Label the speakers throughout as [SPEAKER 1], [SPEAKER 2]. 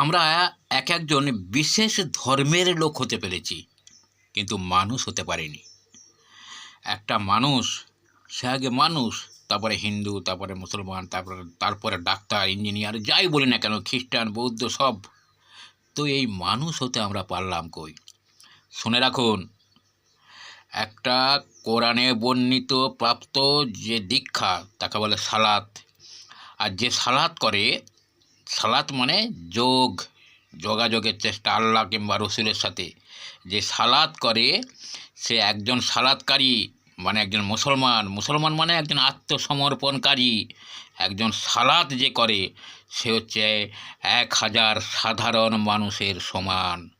[SPEAKER 1] আমরা এক একজন বিশেষ ধর্মের লোক হতে পেরেছি, কিন্তু মানুষ হতে পারিনি। একটা মানুষ, সে আগে মানুষ, তারপরে হিন্দু, তারপরে মুসলমান, তারপরে তারপরে ডাক্তার, ইঞ্জিনিয়ার, যাই বলি না কেন, খ্রিস্টান, বৌদ্ধ, সব। তো এই মানুষ হতে আমরা পারলাম কই? শুনে রাখুন, একটা কোরআনে বর্ণিত প্রাপ্ত যে দীক্ষা, তাকে বলে সালাত। আর যে সালাত করে সালাত মানে যোগ, যোগাযোগের চেষ্টা, আল্লাহ কিংবা রসুলের সাথে। যে সালাত করে, সে একজন সালাতকারী মানে একজন মুসলমান। মুসলমান মানে একজন আত্মসমর্পণকারী। একজন সালাত যে করে, সে হচ্ছে এক হাজার সাধারণ মানুষের সমান।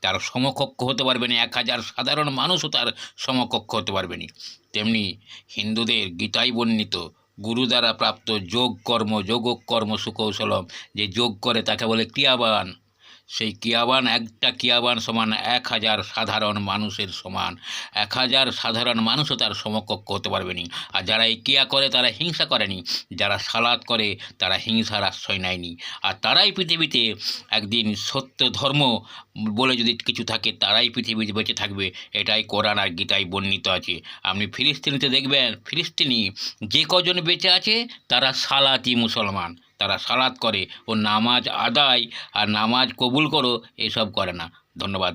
[SPEAKER 1] তার সমকক্ষ হতে পারবে না এক হাজার সাধারণ মানুষও তার সমকক্ষ হতে পারবে না তেমনি হিন্দুদের গীতায় বর্ণিত গুরু দ্বারা প্রাপ্ত যোগ কর্ম যোগ কর্ম সুকৌশলম যে যোগ করে তাকে বলে ক্রিয়াবান। সেই ক্রিয়াবান একটা ক্রিয়াবান সমান এক হাজার সাধারণ মানুষের সমান। এক হাজার সাধারণ মানুষও তার সমকক্ষ হতে পারবে না। আর যারা এই ক্রিয়া করে, তারা হিংসা করেনি যারা সালাদ করে, তারা হিংসার আশ্রয় নেয়নি আর তারাই পৃথিবীতে একদিন সত্য ধর্ম বলে যদি কিছু থাকে, তারাই পৃথিবীতে বেঁচে থাকবে। এটাই কোরআন আর গীতায় বর্ণিত আছে। আপনি ফিলিস্তিনিতে দেখবেন, ফিলিস্তিনি যে কজন বেঁচে আছে, তারা সালাতি মুসলমান। তারা সালাত করে ও নামাজ আদায় আর নামাজ কবুল করো এসব করে না। ধন্যবাদ।